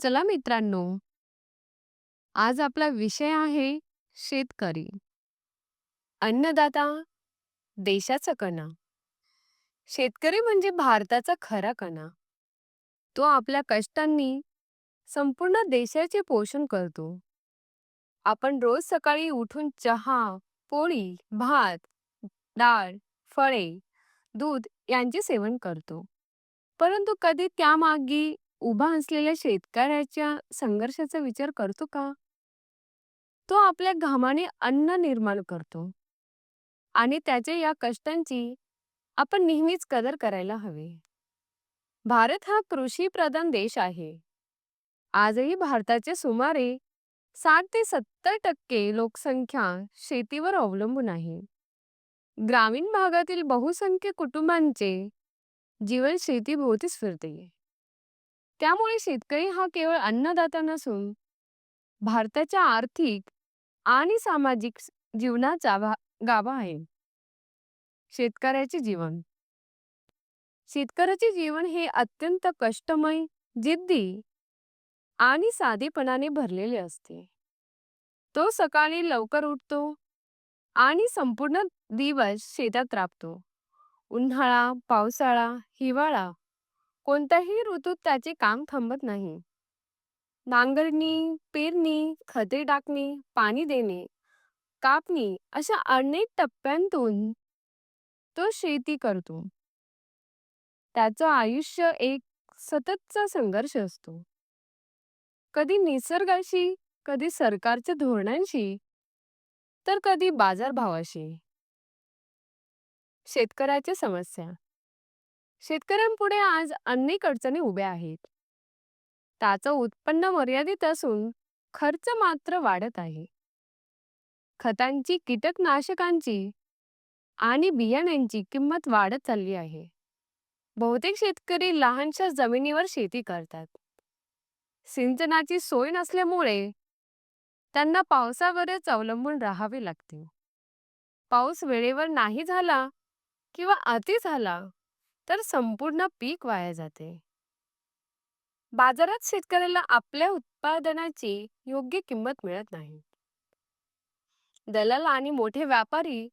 चला मित्रांनो, आज आपला विषय आहे शेतकरी. अन्नदाता, देशाचा कणा. शेतकरी म्हणजे भारताचा खरा कणा. तो आपल्या कष्टांनी संपूर्ण देशाचे पोषण करतो. आपण रोज सकाळी उठून चहा, पोळी, भात, डाळ, फळे, दूध यांचे सेवन करतो. परंतु कधी त्यामागे उभा असलेल्या शेतकऱ्याच्या संघर्षाचा विचार करतो का? तो आपल्या घामाने अन्न निर्माण करतो आणि त्याच्या या कष्टांची आपण नेहमीच कदर करायला हवी. भारत हा कृषी प्रधान देश आहे. आजही भारताचे सुमारे साठ ते सत्तर टक्के लोकसंख्या शेतीवर अवलंबून आहे. ग्रामीण भागातील बहुसंख्य कुटुंबांचे जीवन शेतीभोवतीच फिरते. त्यामुळे शेतकरी हा केवळ अन्नदाता नसून भारताच्या आर्थिक आणि सामाजिक जीवनाचा गाभा आहे. शेतकऱ्याचे जीवन शेतकऱ्याचे जीवन हे अत्यंत कष्टमय, जिद्दी आणि साधेपणाने भरलेले असते. तो सकाळी लवकर उठतो आणि संपूर्ण दिवस शेतात राबतो. उन्हाळा, पावसाळा, हिवाळा कोणत्याही ऋतूत त्याचे काम थांबत नाही. नांगरणी, पेरणी, खते टाकणे, पाणी देणे, कापणी अशा अनेक टप्प्यांतून तो शेती करतो. त्याचं आयुष्य एक सततचा संघर्ष असतो. कधी निसर्गाशी, कधी सरकारच्या धोरणांशी, तर कधी बाजारभावाशी. शेतकऱ्याच्या समस्या शेतकऱ्यांपुढे आज अनेक अडचणी उभ्या आहेत. त्याचं उत्पन्न मर्यादित असून खर्च मात्र वाढत आहे. खतांची, कीटकनाशकांची आणि बियाण्यांची किंमत वाढत चालली आहे. बहुतेक शेतकरी लहानशा जमिनीवर शेती करतात. सिंचनाची सोय नसल्यामुळे त्यांना पावसावरच अवलंबून राहावे लागते. पाऊस वेळेवर नाही झाला किंवा अति झाला तर संपूर्ण पीक वाया जाते. बाजारात शेतकऱ्याला आपल्या उत्पादनाची योग्य किंमत मिळत नाही. दलाल आणि मोठे व्यापारी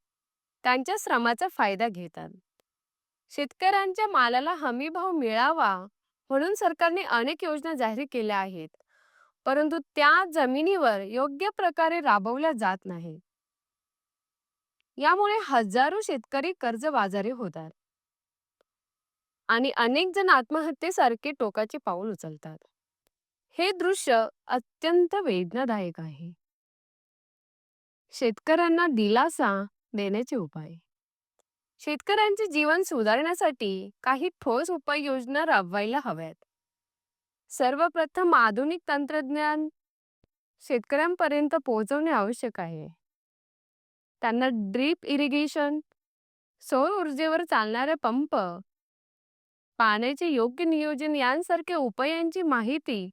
त्यांच्या श्रमाचा फायदा घेतात. शेतकऱ्यांच्या मालाला हमी भाव मिळावा म्हणून सरकारने अनेक योजना जाहीर केल्या आहेत. परंतु त्या जमिनीवर योग्य प्रकारे राबवल्या जात नाही यामुळे हजारो शेतकरी कर्जबाजारी होतात आणि अनेक जण आत्महत्येसारखे टोकाचे पाऊल उचलतात. हे दृश्य अत्यंत वेदनादायक आहे. शेतकऱ्यांना दिलासा देण्याचे उपाय शेतकऱ्यांचे जीवन सुधारण्यासाठी काही ठोस उपाययोजना राबवायला हव्यात. सर्वप्रथम आधुनिक तंत्रज्ञान शेतकऱ्यांपर्यंत पोहोचवणे आवश्यक आहे. त्यांना ड्रीप इरिगेशन, सौर ऊर्जेवर चालणारे पंप, पाण्याचे योग्य नियोजन यांसारख्या उपायांची माहिती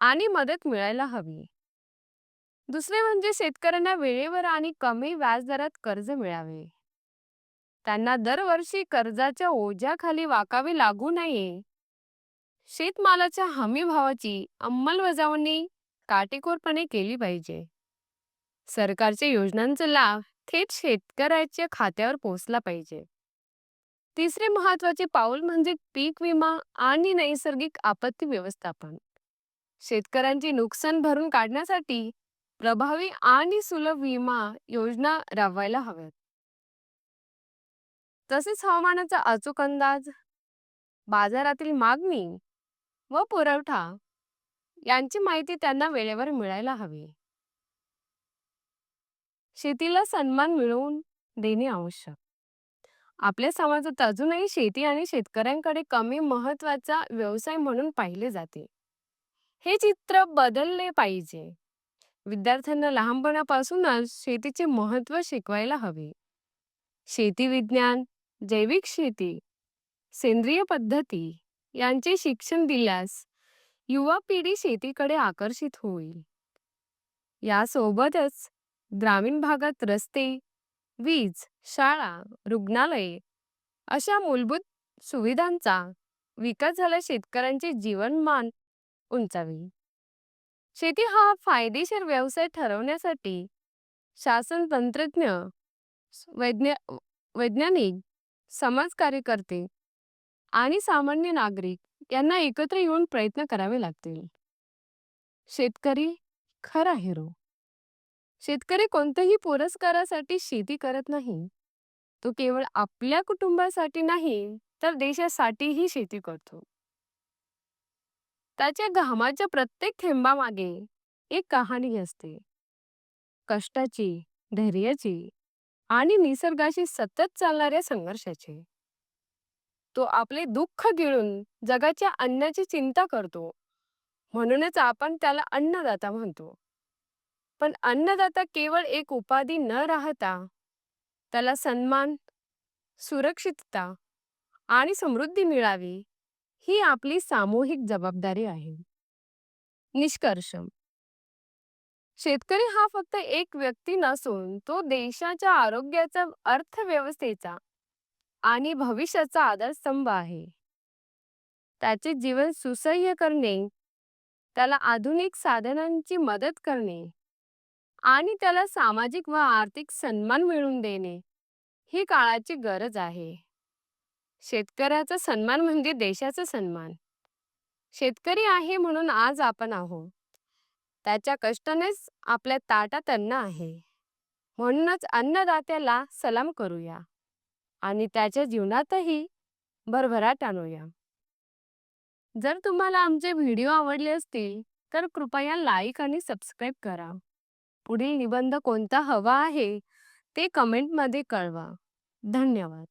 आणि मदत मिळायला हवी. दुसरे म्हणजे शेतकऱ्यांना वेळेवर आणि कमी व्याजदरात कर्ज मिळावे. त्यांना दरवर्षी कर्जाच्या ओझ्याखाली वाकावे लागू नये. शेतमालाच्या हमी भावाची अंमलबजावणी काटेकोरपणे केली पाहिजे. सरकारच्या योजनांचा लाभ थेट शेतकऱ्याच्या खात्यावर पोहोचला पाहिजे. तिसरे महत्त्वाचे पाऊल म्हणजे पीक विमा आणि नैसर्गिक आपत्ती व्यवस्थापन. शेतकऱ्यांचे नुकसान भरून काढण्यासाठी प्रभावी आणि सुलभ विमा योजना राबवायला हव्यात. तसेच हवामानाचा अचूक अंदाज, बाजारातील मागणी व पुरवठा यांची माहिती त्यांना वेळेवर मिळायला हवी. शेतीला सन्मान मिळवून देणे आवश्यक. आपल्या समाजात अजूनही शेती आणि शेतकऱ्यांकडे कमी महत्त्वाचा व्यवसाय म्हणून पाहिले जाते. हे चित्र बदलले पाहिजे. विद्यार्थ्यांना लहानपणापासूनच शेतीचे महत्त्व शिकवायला हवे. शेती विज्ञान, जैविक शेती, सेंद्रिय पद्धती यांचे शिक्षण दिल्यास युवा पिढी शेतीकडे आकर्षित होईल. यासोबतच ग्रामीण भागात रस्ते, वीज, शाळा, रुग्णालये अशा मूलभूत सुविधांचा विकास झाल्यास शेतकऱ्यांचे जीवनमान उंचावी. शेती हा फायदेशीर व्यवसाय ठरवण्यासाठी शासन तंत्रज्ञ वैज्ञा वैज्ञानिक समाज कार्यकर्ते आणि सामान्य नागरिक यांना एकत्र येऊन प्रयत्न करावे लागतील. शेतकरी खरा हिरो. शेतकरी कोणत्याही पुरस्कारासाठी शेती करत नाही. तो केवळ आपल्या कुटुंबासाठी नाही तर देशासाठीही शेती करतो. त्याच्या घामाच्या प्रत्येक थेंबामागे एक कहाणी असते. कष्टाची धैर्याची आणि निसर्गाशी सतत चालणाऱ्या संघर्षाची. तो आपले दुःख गिळून जगाच्या अन्नाची चिंता करतो. म्हणूनच आपण त्याला अन्नदाता म्हणतो. पण अन्नदाता केवळ एक उपाधी न राहता त्याला सन्मान सुरक्षितता आणि समृद्धी मिळावी ही आपली सामूहिक जबाबदारी आहे. निष्कर्ष. शेतकरी हा फक्त एक व्यक्ती नसून तो देशाच्या आरोग्याचा अर्थव्यवस्थेचा आणि भविष्याचा आधारस्तंभ आहे. त्याचे जीवन सुसह्य करणे त्याला आधुनिक साधनांची मदत करणे आणि त्याला सामाजिक व आर्थिक सन्मान मिळवून देणे ही काळाची गरज आहे. शेतकऱ्याचा सन्मान म्हणजे देशाचा सन्मान. शेतकरी आहे म्हणून आज आपण आहोत. त्याच्या कष्टानेच आपल्या ताटात अन्न आहे. म्हणूनच अन्नदात्याला सलाम करूया आणि त्याच्या जीवनातही भरभराट आणूया. जर तुम्हाला आमचे व्हिडिओ आवडले असतील तर कृपया लाईक आणि सबस्क्राईब करा. पुढील निबंध कोणता हवा आहे ते कमेंटमध्ये कळवा. धन्यवाद.